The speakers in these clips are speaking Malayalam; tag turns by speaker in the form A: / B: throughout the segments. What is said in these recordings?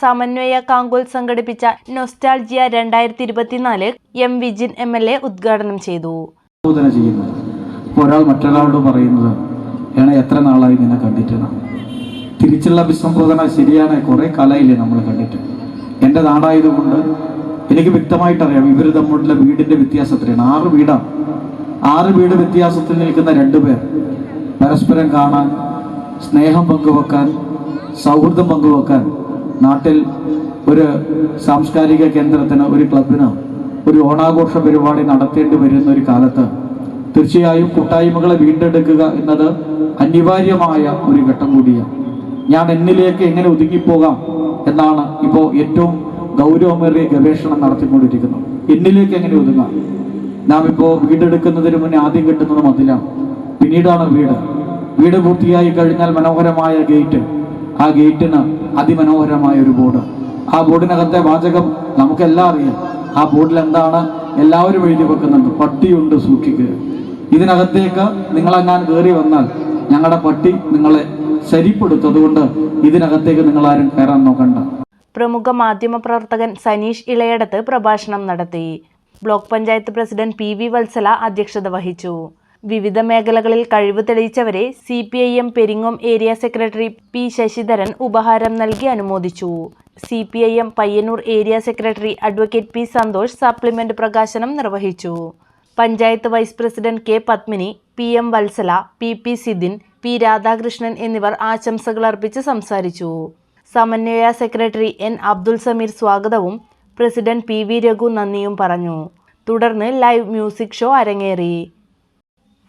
A: സമന്വയ കാങ്കുൽ സംഘടിപ്പിച്ച നൊസ്റ്റാൾജിയ രണ്ടായിരത്തി ഇരുപത്തിനാല് M Vijin M L A ഉദ്ഘാടനം ചെയ്തു.
B: ഒരാൾ മറ്റൊരാളോട് പറയുന്നത് ഏണേ എത്ര നാളായി നിന്നെ കണ്ടിട്ടാണ്? തിരിച്ചുള്ള അഭിസംബോധന ശരിയാണ്. കുറേ കാലമായില്ലേ നമ്മൾ കണ്ടിട്ട്. എന്റെ നാടായതുകൊണ്ട് എനിക്ക് വ്യക്തമായിട്ട് അറിയാം ഇവർ തമ്മിലുള്ള വീടിന്റെ വ്യത്യാസത്തിലാണ് ആറ് വീടാണ് ആറ് വീട് വ്യത്യാസത്തിൽ നിൽക്കുന്ന രണ്ട് പേർ. പരസ്പരം കാണാൻ സ്നേഹം പങ്കുവെക്കാൻ സൗഹൃദം പങ്കുവെക്കാൻ നാട്ടിൽ ഒരു സാംസ്കാരിക കേന്ദ്രത്തിന് ഒരു ക്ലബിന് ഒരു ഓണാഘോഷ പരിപാടി നടത്തേണ്ടി വരുന്ന ഒരു കാലത്ത് തീർച്ചയായും കൂട്ടായ്മകളെ വീണ്ടെടുക്കുക എന്നത് അനിവാര്യമായ ഒരു ഘട്ടം കൂടിയാണ്. ഞാൻ എന്നിലേക്ക് എങ്ങനെ ഒതുങ്ങിപ്പോകാം എന്നാണ് ഇപ്പോൾ ഏറ്റവും ഗൗരവമേറിയ ഗവേഷണം നടത്തിക്കൊണ്ടിരിക്കുന്നത്. എന്നിലേക്ക് എങ്ങനെ ഒതുങ്ങാം? നാം ഇപ്പോൾ വീടെടുക്കുന്നതിന് മുന്നേ ആദ്യം കിട്ടുന്നത് മതിലാണ്. പിന്നീടാണ് വീട്. വീട് പൂർത്തിയായി കഴിഞ്ഞാൽ മനോഹരമായ ഗേറ്റ്. ആ ഗേറ്റിന് അതിമനോഹരമായ ഒരു ബോർഡ്. ആ ബോർഡിനകത്തെ വാചകം നമുക്കെല്ലാം അറിയാം. ആ ബോർഡിൽ എന്താണ് എല്ലാവരും എഴുതി വെക്കുന്നുണ്ട്. പട്ടിയുണ്ട് സൂക്ഷിക്കുക ഇതിനകത്തേക്ക് നിങ്ങളെങ്ങാൻ കയറി വന്നാൽ ഞങ്ങളുടെ പട്ടി നിങ്ങളെ ശരിപ്പെടുത്തതുകൊണ്ട് ഇതിനകത്തേക്ക് നിങ്ങൾ ആരും കയറാൻ നോക്കണ്ട.
A: പ്രമുഖ മാധ്യമപ്രവർത്തകൻ സനീഷ് ഇളയടത്ത് പ്രഭാഷണം നടത്തി. Block panchayat president P V Vatsala അധ്യക്ഷത വഹിച്ചു. വിവിധ മേഖലകളിൽ കഴിവ് തെളിയിച്ചവരെ C P I M Peringome area secretary P Sasidharan ഉപഹാരം നൽകി അനുമോദിച്ചു. C P I M Payyanur area secretary advocate P Santhosh supplement പ്രകാശനം നിർവഹിച്ചു. Panchayat vice president K Padmini P M Vatsala P P Sidin P Radhakrishnan എന്നിവർ ആശംസകൾ അർപ്പിച്ച് സംസാരിച്ചു. സമന്വയ സെക്രട്ടറി എൻ അബ്ദുൽ സമീർ സ്വാഗതവും പ്രസിഡന്റ് പി വി രഘു നന്ദിയും പറഞ്ഞു. തുടർന്ന് ലൈവ് മ്യൂസിക് ഷോ അരങ്ങേറി.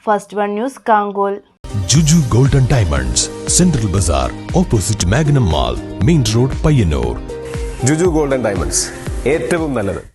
A: First one news Kankol.
C: Juju golden diamonds central bazaar opposite Magnum mall main road Payyanur.
D: Juju golden diamonds ഏറ്റവും നല്ലത്.